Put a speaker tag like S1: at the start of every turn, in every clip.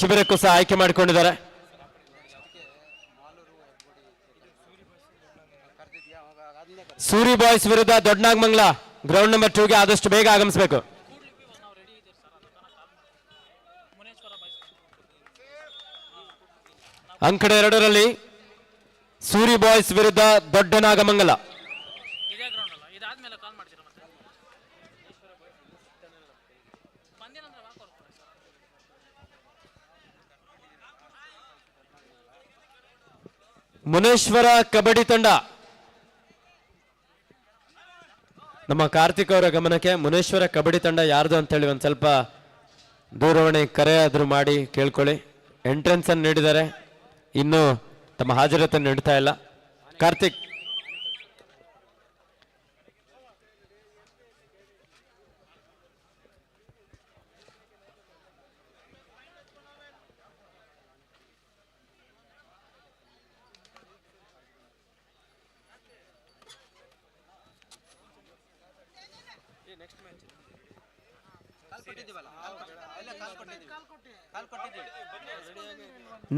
S1: ಶಿಬಿರಕ್ಕೂ ಸಹ ಆಯ್ಕೆ ಮಾಡಿಕೊಂಡಿದ್ದಾರೆ. ಸೂರಿ ಬಾಯ್ಸ್ ವಿರುದ್ಧ ದೊಡ್ಡನಾಗಮಂಗ್ಲ ಗ್ರೌಂಡ್ ನಂಬರ್ ಟೂಗೆ ಆದಷ್ಟು ಬೇಗ ಆಗಮಿಸಬೇಕು. ಅಂಕಡ ಎರಡರಲ್ಲಿ ಸೂರಿ ಬಾಯ್ಸ್ ವಿರುದ್ಧ ದೊಡ್ಡ ನಾಗಮಂಗಲ
S2: ಇದೇ ಗ್ರೌಂಡ್ ಅಲ್ಲ ಇದಾದ್ಮೇಲೆ ಕಾಲ್ ಮಾಡ್ತೀರಾ ಮತ್ತೆ ಬಂದಿಲ್ಲ ಅಂದ್ರೆ ವಾಕ್ ಹೊರ್ಕೊಡಿ ಸರ್
S1: ಮುನೇಶ್ವರ ಕಬಡ್ಡಿ ತಂಡ. ನಮ್ಮ ಕಾರ್ತಿಕ್ ಅವರ ಗಮನಕ್ಕೆ ಮುನೇಶ್ವರ ಕಬಡ್ಡಿ ತಂಡ ಯಾರ್ದು ಅಂತೇಳಿ ಒಂದು ಸ್ವಲ್ಪ ದೂರವಾಣಿ ಕರೆ ಆದ್ರೂ ಮಾಡಿ ಕೇಳ್ಕೊಳ್ಳಿ. ಎಂಟ್ರೆನ್ಸ್ ಅನ್ನು ನೀಡಿದ್ದಾರೆ ಇನ್ನು ತಮ್ಮ ಹಾಜರತನ್ನು ನೀಡ್ತಾ ಇಲ್ಲ. ಕಾರ್ತಿಕ್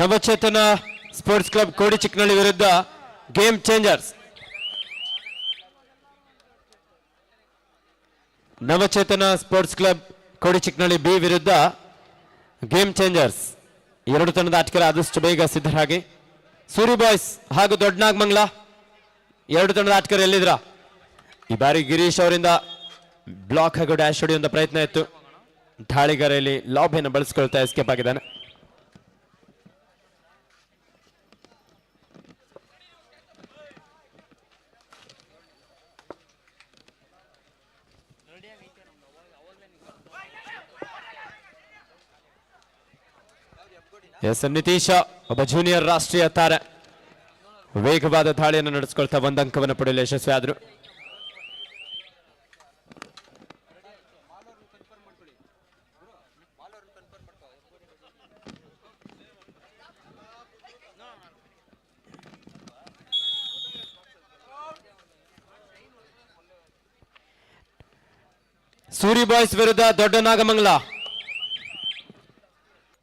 S1: ನವಚೇತನ ಸ್ಪೋರ್ಟ್ಸ್ ಕ್ಲಬ್ ಕೋಡಿ ಚಿಕ್ಕನಳ್ಳಿ ವಿರುದ್ಧ game changers. Navachetana sports club Kodi Chikkanahalli B ವಿರುದ್ಧ ಗೇಮ್ ಚೇಂಜರ್ಸ್. ಎರಡು ತಂಡದ ಆಟಗಾರ ಆದಷ್ಟು ಬೇಗ ಸಿದ್ಧರಾಗಿ. ಸೂರಿ ಬಾಯ್ಸ್ ಹಾಗೂ ದೊಡ್ಡನಾಗಮಂಗ್ಲ ಎರಡು ತಂಡದ ಆಟಗಾರ ಎಲ್ಲಿದ್ರ? ಈ ಬಾರಿ ಗಿರೀಶ್ ಅವರಿಂದ ಬ್ಲಾಕ್ ಹಾಗೂ ಡ್ಯಾಶ್ ಹೊಡೆಯುವಂತ ಪ್ರಯತ್ನ ಇತ್ತು. ದಾಳಿಗಾರೆಯಲ್ಲಿ ಲಾಭೆಯನ್ನು ಬಳಸ್ಕೊಳ್ತಾ ಎಸ್ಕೇಪ್ ಆಗಿದ್ದಾನೆ. ಎಸ್. ನಿತೀಶ, ಒಬ್ಬ ಜೂನಿಯರ್ ರಾಷ್ಟ್ರೀಯ ತಾರೆ. ವೇಗವಾದ ದಾಳಿಯನ್ನು ನಡೆಸ್ಕೊಳ್ತಾ ಒಂದು ಅಂಕವನ್ನು ಪಡೆಯಲು ಯಶಸ್ವಿ ಆದ್ರು ಸೂರಿ ಬಾಯ್ಸ್ ವಿರುದ್ಧ ದೊಡ್ಡ ನಾಗಮಂಗಲ.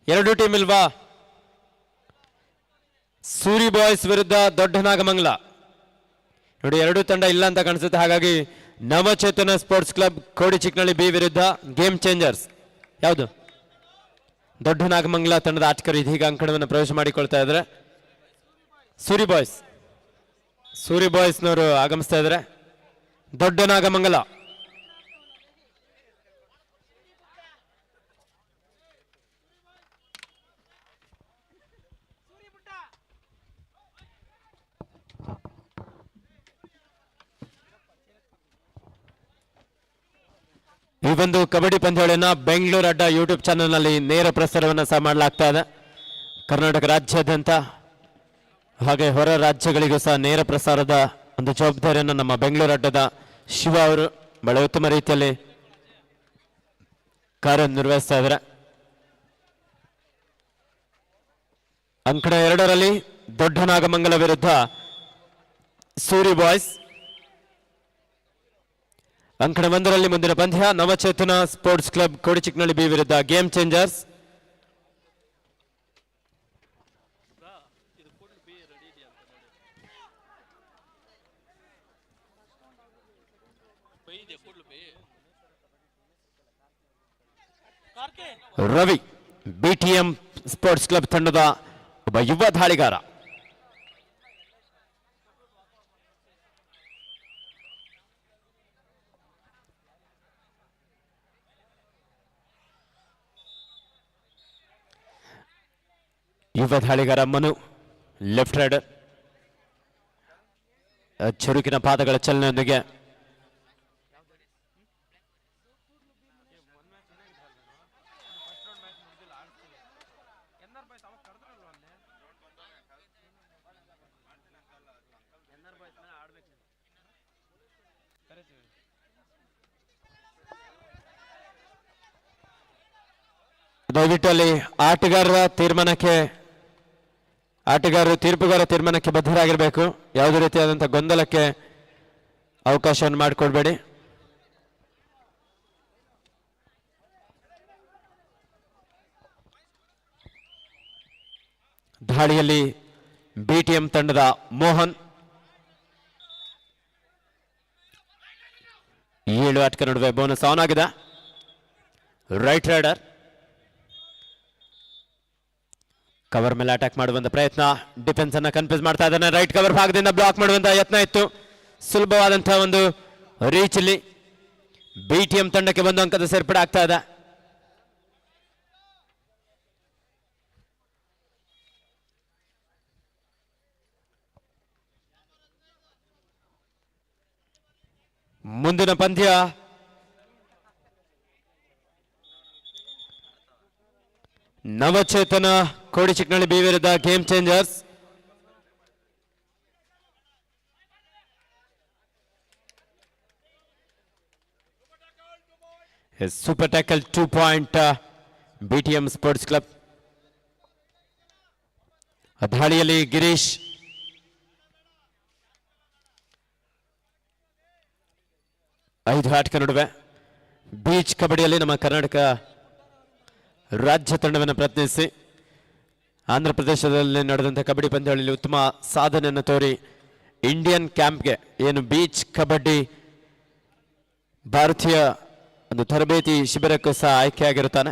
S1: ಎರಡು ಟೀಮ್ ಇಲ್ವಾ? ಸೂರಿ ಬಾಯ್ಸ್ ವಿರುದ್ಧ ದೊಡ್ಡ ನಾಗಮಂಗಲ. ನೋಡಿ, ಎರಡು ತಂಡ ಇಲ್ಲ ಅಂತ ಕಾಣಿಸುತ್ತೆ. ಹಾಗಾಗಿ Navachetana sports club Kodi Chikkanahalli B ವಿರುದ್ಧ ಗೇಮ್ ಚೇಂಜರ್ಸ್. ಯಾವುದು? ದೊಡ್ಡ ನಾಗಮಂಗಲ ತಂಡದ ಆಟಕರು ಇದೀಗ ಅಂಕಣವನ್ನು ಪ್ರವೇಶ ಮಾಡಿಕೊಳ್ತಾ ಇದ್ದಾರೆ. ಸೂರಿ ಬಾಯ್ಸ್. ಸೂರಿ ಬಾಯ್ಸ್ನವರು ಆಗಮಿಸ್ತಾ ಇದ್ದಾರೆ. ದೊಡ್ಡ ನಾಗಮಂಗಲ. ಈ ಒಂದು ಕಬಡ್ಡಿ ಪಂದ್ಯಾವಳಿಯನ್ನ ಬೆಂಗಳೂರು ಅಡ್ಡ ಯೂಟ್ಯೂಬ್ ಚಾನಲ್ನಲ್ಲಿ ನೇರ ಪ್ರಸಾರವನ್ನು ಸಹ ಮಾಡಲಾಗ್ತಾ ಇದೆ. ಕರ್ನಾಟಕ ರಾಜ್ಯಾದ್ಯಂತ ಹಾಗೆ ಹೊರ ರಾಜ್ಯಗಳಿಗೂ ಸಹ ನೇರ ಪ್ರಸಾರದ ಒಂದು ಜವಾಬ್ದಾರಿಯನ್ನು ನಮ್ಮ ಬೆಂಗಳೂರು ಅಡ್ಡದ ಶಿವ ಅವರು ಬಹಳ ಉತ್ತಮ ರೀತಿಯಲ್ಲಿ ಕಾರ್ಯನಿರ್ವಹಿಸ್ತಾ ಇದ್ದಾರೆ. ಅಂಕಣ ಎರಡರಲ್ಲಿ ದೊಡ್ಡ ನಾಗಮಂಗಲ ವಿರುದ್ಧ ಸೂರಿ ಬಾಯ್ಸ್ ಅಂಕಣ ಒಂದರಲ್ಲಿ ಮುಂದಿನ ಪಂದ್ಯ Navachetana sports club Kodichikkanahalli B ವಿರುದ್ಧ ಗೇಮ್ ಚೇಂಜರ್ಸ್
S2: ಬೈದೆ ಕೊಡ್ಲು ಬೈ ಕಾರ್ಕೆ
S1: ರವಿ ಬಿಟಿಎಂ ಸ್ಪೋರ್ಟ್ಸ್ ಕ್ಲಬ್ ತಂಡದ ಒಬ್ಬ ಯುವ ದಾಳಿಗಾರ ಯುವ ದಾಳಿಗಾರ ಮನು ಲೆಫ್ಟ್ ರೈಡರ್ ಚುರುಕಿನ ಪಾದಗಳ ಚಲನೆಯೊಂದಿಗೆ ದಯವಿಟ್ಟು ಅಲ್ಲಿ ಆಟಗಾರರ ತೀರ್ಮಾನಕ್ಕೆ ಆಟಗಾರರು ತೀರ್ಪುಗಾರ ತೀರ್ಮಾನಕ್ಕೆ ಬದ್ಧರಾಗಿರಬೇಕು. ಯಾವುದೇ ರೀತಿಯಾದಂಥ ಗೊಂದಲಕ್ಕೆ ಅವಕಾಶವನ್ನು ಮಾಡಿಕೊಡ್ಬೇಡಿ. ದಾಳಿಯಲ್ಲಿ ಬಿಟಿಎಂ ತಂಡದ ಮೋಹನ್. ಏಳು ಆಟಕ ನಡುವೆ ಬೋನಸ್ ಆನ್ ಆಗಿದೆ. Right raider. ಕವರ್ ಮೇಲೆ ಅಟ್ಯಾಕ್ ಮಾಡುವಂತ ಪ್ರಯತ್ನ. ಡಿಫೆನ್ಸ್ ಅನ್ನ ಕನ್ಫ್ಯೂಸ್ ಮಾಡ್ತಾ ಇದ್ದಾನೆ. ರೈಟ್ ಕವರ್ ಭಾಗದಿಂದ ಬ್ಲಾಕ್ ಮಾಡುವಂತ ಯತ್ನ ಇತ್ತು. ಸುಲಭವಾದಂತಹ ಒಂದು ರೀಚ್ ಇಲ್ಲಿ. ಬಿಟಿಎಂ ತಂಡಕ್ಕೆ ಒಂದು ಅಂಕದ ಸೇರ್ಪಡೆ ಆಗ್ತಾ ಇದೆ. ಮುಂದಿನ ಪಂದ್ಯ. ನವಚೇತನ ಕೋಡಿ ಚಿಕ್ಕನಳ್ಳಿ ಬಿ ವಿರುದ್ಧ game changers. Super tackle two point BTM sports club. ದಾಳಿಯಲ್ಲಿ ಗಿರೀಶ್. ಐದು ಆಟಕ ನಡುವೆ. ಬೀಚ್ ಕಬಡ್ಡಿಯಲ್ಲಿ ನಮ್ಮ ಕರ್ನಾಟಕ ರಾಜ್ಯ ತಂಡವನ್ನು ಪ್ರತಿನಿಧಿಸಿ. ಆಂಧ್ರ ಪ್ರದೇಶದಲ್ಲಿ ನಡೆದಂಥ ಕಬಡ್ಡಿ ಪಂದ್ಯಾವಳಿಯಲ್ಲಿ ಉತ್ತಮ ಸಾಧನೆಯನ್ನು ತೋರಿ ಇಂಡಿಯನ್ ಕ್ಯಾಂಪ್ಗೆ ಏನು ಬೀಚ್ ಕಬಡ್ಡಿ ಭಾರತೀಯ ಒಂದು ತರಬೇತಿ ಶಿಬಿರಕ್ಕೂ ಸಹ ಆಯ್ಕೆಯಾಗಿರುತ್ತಾನೆ.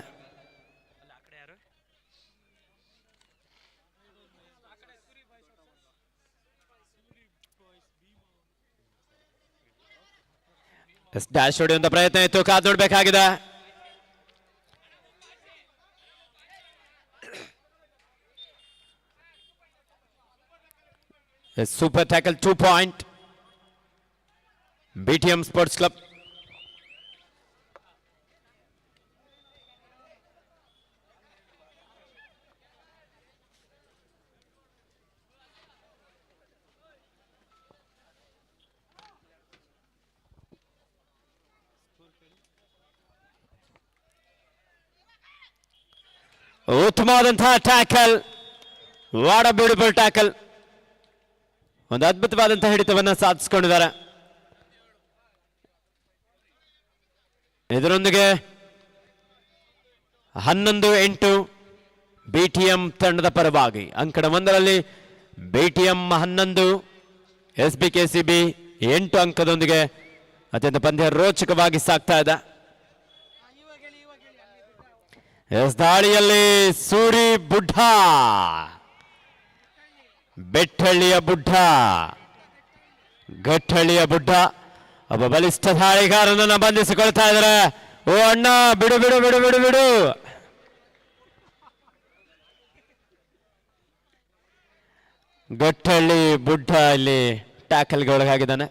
S1: ಡ್ಯಾಶ್ ಹೊಡೆಯುವಂತ ಪ್ರಯತ್ನ ಇತ್ತು. ಕಾದ್ ನೋಡ್ಬೇಕಾಗಿದೆ. super tackle two point BTM sports club ಉತ್ತಮವಾದಂತಹ ಟ್ಯಾಕಲ್ ವಾಡ ಬ್ಯೂಟಿಫುಲ್ ಟ್ಯಾಕಲ್ ಒಂದು ಅದ್ಭುತವಾದಂತಹ ಹಿಡಿತವನ್ನ ಸಾಧಿಸಿಕೊಂಡಿದ್ದಾರೆ. ಇದರೊಂದಿಗೆ ಹನ್ನೊಂದು ಎಂಟು ಬಿಟಿಎಂ ತಂಡದ ಪರವಾಗಿ ಅಂಕಣ ಒಂದರಲ್ಲಿ ಬಿಟಿಎಂ ಹನ್ನೊಂದು S B K C B ಎಂಟು ಅಂಕದೊಂದಿಗೆ ಅತ್ಯಂತ ಪಂದ್ಯ ರೋಚಕವಾಗಿ ಸಾಗ್ತಾ ಇದೆ. ಎಸ್ ದಾಳಿಯಲ್ಲಿ ಸೂರಿ ಬುಡ್ಡ. ಬೆಟ್ಟಹಳ್ಳಿಯ ಬುಡ್ಡ. ಗಟ್ಟಳ್ಳಿಯ ಬುಡ್ಡ. ಒಬ್ಬ ಬಲಿಷ್ಠ ದಾಳಿಗಾರನನ್ನ ಬಂಧಿಸಿಕೊಳ್ತಾ ಇದ್ದಾರೆ. ಓ ಅಣ್ಣ, ಬಿಡು ಬಿಡು ಬಿಡು ಬಿಡು ಬಿಡು. ಗಟ್ಟಳ್ಳಿ ಬುಡ್ಡ ಇಲ್ಲಿ ಟ್ಯಾಕಲ್ಗೆ ಒಳಗಾಗಿದ್ದಾನೆ.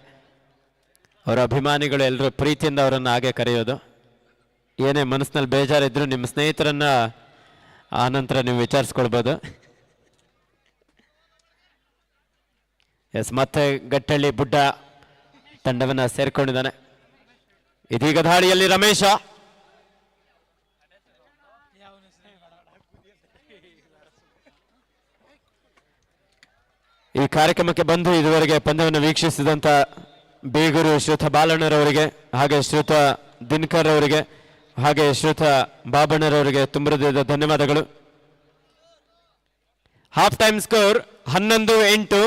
S1: ಅವರ ಅಭಿಮಾನಿಗಳು ಎಲ್ಲರೂ ಪ್ರೀತಿಯಿಂದ ಅವರನ್ನು ಹಾಗೆ ಕರೆಯೋದು. ಏನೇ ಮನಸ್ಸಿನಲ್ಲಿ ಬೇಜಾರಿದ್ರು ನಿಮ್ಮ ಸ್ನೇಹಿತರನ್ನ ಆನಂತರ ನಂತರ ನೀವು ವಿಚಾರಿಸ್ಕೊಳ್ಬೋದು. ಎಸ್, ಮತ್ತೆ ಗಟ್ಟಳ್ಳಿ ಬುಡ್ಡ ತಂಡವನ್ನ ಸೇರ್ಕೊಂಡಿದ್ದಾನೆ. ಇದೀಗ ದಾಳಿಯಲ್ಲಿ ರಮೇಶ. ಈ ಕಾರ್ಯಕ್ರಮಕ್ಕೆ ಬಂದು ಇದುವರೆಗೆ ಪಂದ್ಯವನ್ನು ವೀಕ್ಷಿಸಿದಂತ ಬೇಗೂರು ಶ್ರುತ ಬಾಲಣ್ಣರವರಿಗೆ, ಹಾಗೆ ಶ್ರುತ ದಿನಕರ್ ಅವರಿಗೆ ಹಾಗೆ ಶ್ರುತ ಬಾಬಣ್ಣರವರಿಗೆ ತುಂಬ ಧನ್ಯವಾದಗಳು. ಹಾಫ್ ಟೈಮ್ ಸ್ಕೋರ್ ಹನ್ನೊಂದು ಎಂಟು.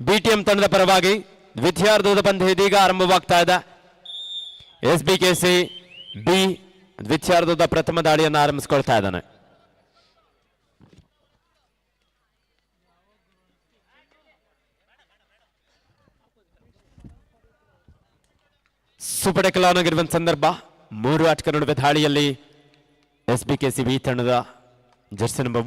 S1: ಬಿಟಿಎಂ ತಂಡದ ಪರವಾಗಿ ದ್ವಿತೀಯಾರ್ಧದ ಪಂದ್ಯ ಇದೀಗ ಆರಂಭವಾಗ್ತಾ ಇದೆ. S B K C B ದ್ವಿತೀಯಾರ್ಧದ ಪ್ರಥಮ ದಾಳಿಯನ್ನು ಆರಂಭಿಸ್ಕೊಳ್ತಾ ಇದ್ದಾನೆ. ಸುಪಡೆಕಲ್ ಆನ್ ಆಗಿರುವಂತ ಸಂದರ್ಭ, ಮೂರು ಆಟಕ ನಡುವೆ ದಾಳಿಯಲ್ಲಿ S B K C B ತಂಡದ ಜರ್ಸಿ ನಂಬರ್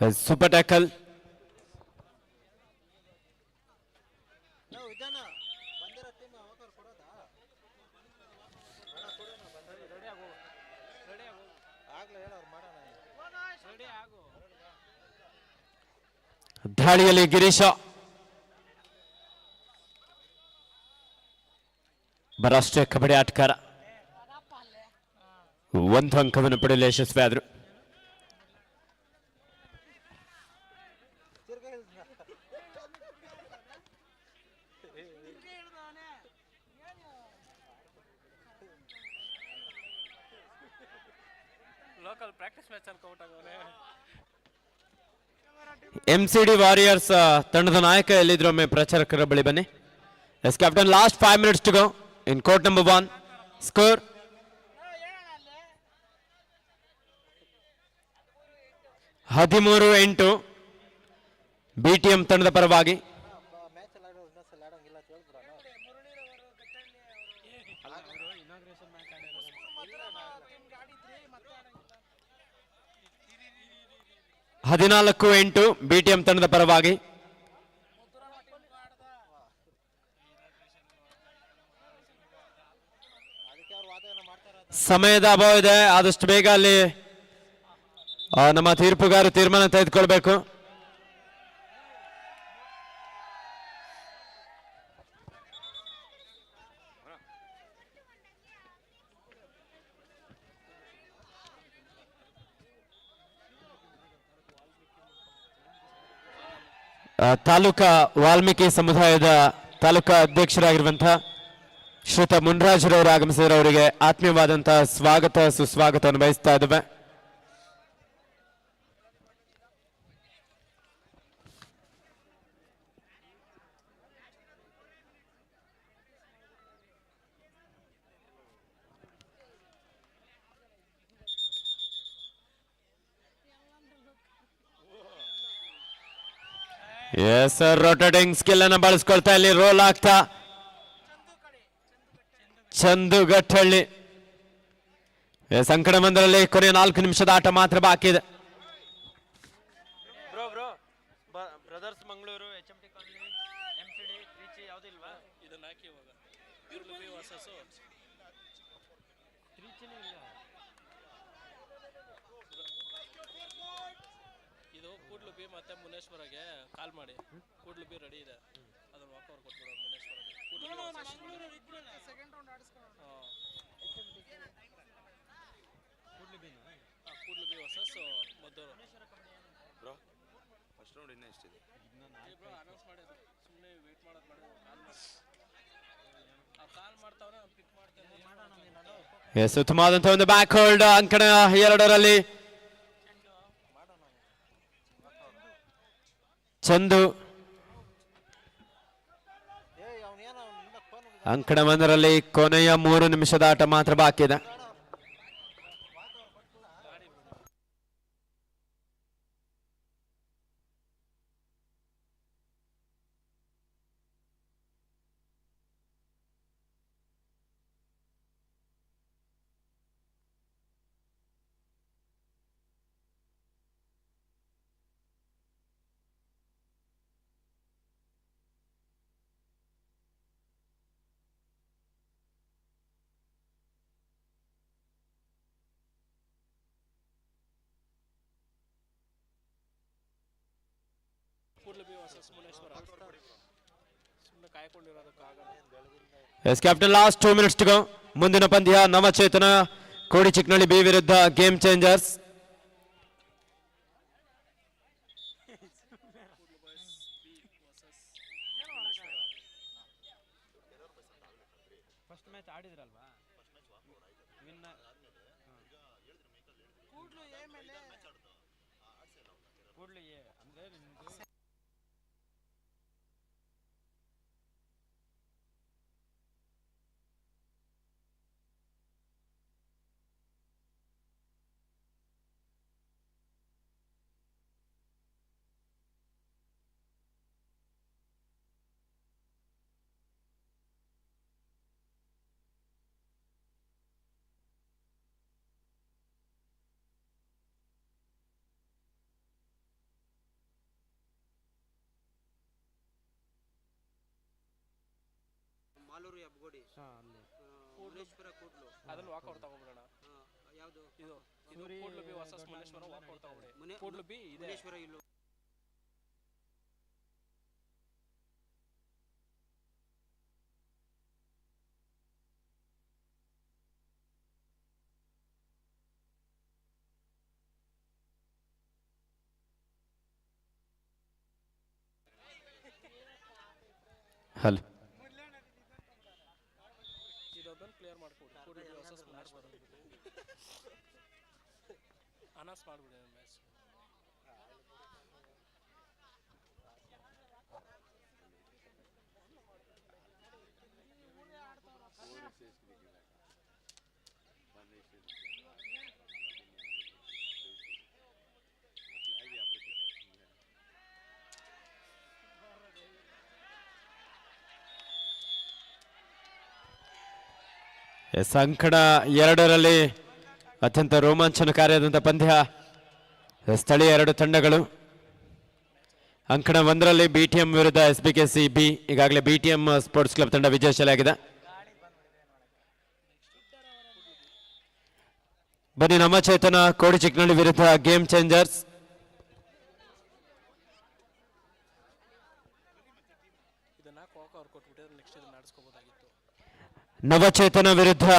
S1: ಸೂಪರ್ ಟ್ಯಾಕಲ್ ದಾಳಿಯಲ್ಲಿ ಗಿರೀಶ. ರಾಷ್ಟ್ರೀಯ ಕಬಡ್ಡಿ ಆಟಗಾರ. ಒಂದು ಅಂಕವನ್ನು ಪಡೆಯಲು ಯಶಸ್ವಿ ಆದರು ಎಂ ಸಿ ಡಿ ವಾರಿಯರ್ಸ್ ತಂಡದ ನಾಯಕ ಎಲ್ಲಿದ್ರು ಒಮ್ಮೆ ಪ್ರಚಾರಕರ ಬಳಿ ಬನ್ನಿ. Yes captain last five minutes to go in court number one score ಹದಿಮೂರು ಎಂಟು ಬಿ ಟಿ ಎಂ ತಂಡದ ಪರವಾಗಿ. ಹದಿನಾಲ್ಕು ಎಂಟು ಬಿ ಟಿ ಎಂ ತಂಡದ ಪರವಾಗಿ. ಸಮಯದ ಅಭಾವ ಇದೆ, ಆದಷ್ಟು ಬೇಗ ಅಲ್ಲಿ ನಮ್ಮ ತೀರ್ಪುಗಾರು ತೀರ್ಮಾನ ತೆಗೆದುಕೊಳ್ಬೇಕು. ತಾಲೂಕಾ ವಾಲ್ಮೀಕಿ ಸಮುದಾಯದ ತಾಲೂಕಾ ಅಧ್ಯಕ್ಷರಾಗಿರುವಂತಹ ಶ್ರೀತ ಮುನ್ರಾಜ್ರವರು ಆಗಮಿಸಿದರೆ ಅವರಿಗೆ ಆತ್ಮೀಯವಾದಂತಹ ಸ್ವಾಗತ ಸುಸ್ವಾಗತವನ್ನು ಬಯಸ್ತಾ ಇದ್ದೇವೆ. ಎಸ್ ರೊಟೇಟಿಂಗ್ ಸ್ಕಿಲ್ ಅನ್ನು ಬಳಸ್ಕೊಳ್ತಾ ಇಲ್ಲಿ ರೋಲ್ ಆಗ್ತಾ. ಚಂದು ಗಟ್ಟಹಳ್ಳಿ ಸಂಕಟ ಮಂದರಲ್ಲಿ ಕೊನೆಯ ನಾಲ್ಕು ನಿಮಿಷದ ಆಟ ಮಾತ್ರ ಬಾಕಿ ಇದೆ
S3: bro bro brothers Mangaluru H M T colony M C D ತ್ರೀಚಿ ಯಾವುದೂ ಇಲ್ವಾ
S2: ಇದನ್ನ ಹಾಕಿ ಇವಾಗ ಇವ್ರು ಬಿ ಹೊಸಸು ಇದು ಕೂಡ್ಲು ಬಿ ಮತ್ತೆ ಮುನೇಶ್ವರಗೆ ಕಾಲ್ ಮಾಡಿ. ಕೂಡ್ಲು ಬಿ ರೆಡಿ ಇದೆ. ಅದನ್ನ ವಾಕ್ ಕೊಟ್ಬಿಡೋದು ಮುನೇಶ್ವರಗೆ ಕೂಡ್ಲು ಬಿ versus ಹಾ. ಹಾ, ಕೂಡ್ಲು ಬಿ ಹೊಸಸ್ ಮದ್ದೂರು.
S4: ಬ್ರೋ ಫಸ್ಟ್ ರೌಂಡ್ ಇನ್ನೂ ಎಷ್ಟಿದೆ?
S2: ಬ್ರೋ ಅನೌನ್ಸ್ ಮಾಡಿದ್ರು ಸುಮ್ಮನೆ ವೇಟ್ ಮಾಡೋದು ಮಾಡಿದ್ರು ಕಾಲ್ ಮಾಡಿ. ಅವ್ರು ಕಾಲ್ ಮಾಡ್ತಾವ್ರೆ ಪಿಕ್ ಮಾಡ್ತೇನೆ.
S1: ಎಸ್ ಉತ್ತಮವಾದಂತಹ ಒಂದು ಬ್ಯಾಕ್ ಹೋಲ್ಡ್ ಅಂಕಣ ಎರಡರಲ್ಲಿ. ಚಂದು. ಅಂಕಣ ಒಂದರಲ್ಲಿ ಕೊನೆಯ ಮೂರು ನಿಮಿಷದ ಆಟ ಮಾತ್ರ ಬಾಕಿ yes captain last two minutes ಮುಂದಿನ ಪಂದ್ಯ ನವಚೇತನ ಕೋಡಿ ಚಿಕ್ನಳ್ಳಿ ಬಿ ವಿರುದ್ಧ ಗೇಮ್ ಚೇಂಜರ್ಸ್
S5: ಮಂಗಳೂರು ಹೆಬ್ಗೋಡಿ ಮುರುಡೇಶ್ವರ ಕೂಡ್ಲು.
S2: ಅದ್ರಲ್ಲಿ ವಾಕೌಟ್ ತಗೊಬಿಡೋಣ.
S5: ಯಾವುದು?
S2: ಇದು ಇದು ಕೂಡ್ಲು ಬಿ ಹೊಸ ಮುನೇಶ್ವರ ವಾಕೌಟ್ ತಗೊಬಿಡಿ.
S5: ಮುನೆ
S2: ಕೂಡ್ಲು ಬಿ ಇದೆ.
S5: ಮುನೇಶ್ವರ ಇಲ್ಲು.
S1: ಹಲೋ.
S2: ಇದೊಂದನ್ನು ಕ್ಲಿಯರ್ ಮಾಡ್ಕೊಡಿ Kudlu B versus Muneshwara announce ಮಾಡ್ಬಿಡಿ ಮ್ಯಾಚ್
S1: ಎಸ್ ಅಂಕಣ ಎರಡರಲ್ಲಿ ಅತ್ಯಂತ ರೋಮಾಂಚನಕಾರಿಯಾದಂಥ ಪಂದ್ಯ. ಸ್ಥಳೀಯ ಎರಡು ತಂಡಗಳು. ಅಂಕಣ ಒಂದರಲ್ಲಿ ಬಿ ಟಿ ಎಂ ವಿರುದ್ಧ S B K C B ಈಗಾಗಲೇ B T M sports club ತಂಡ ವಿಜಯಶಾಲಿಯಾಗಿದೆ ಬನ್ನಿ ನಮ್ಮ ಚೇತನ, ಕೋಡಿ ಚಿಕ್ಕನಹಳ್ಳಿ ವಿರುದ್ಧ ಗೇಮ್ ಚೇಂಜರ್ಸ್. ನವಚೇತನ ವಿರುದ್ಧ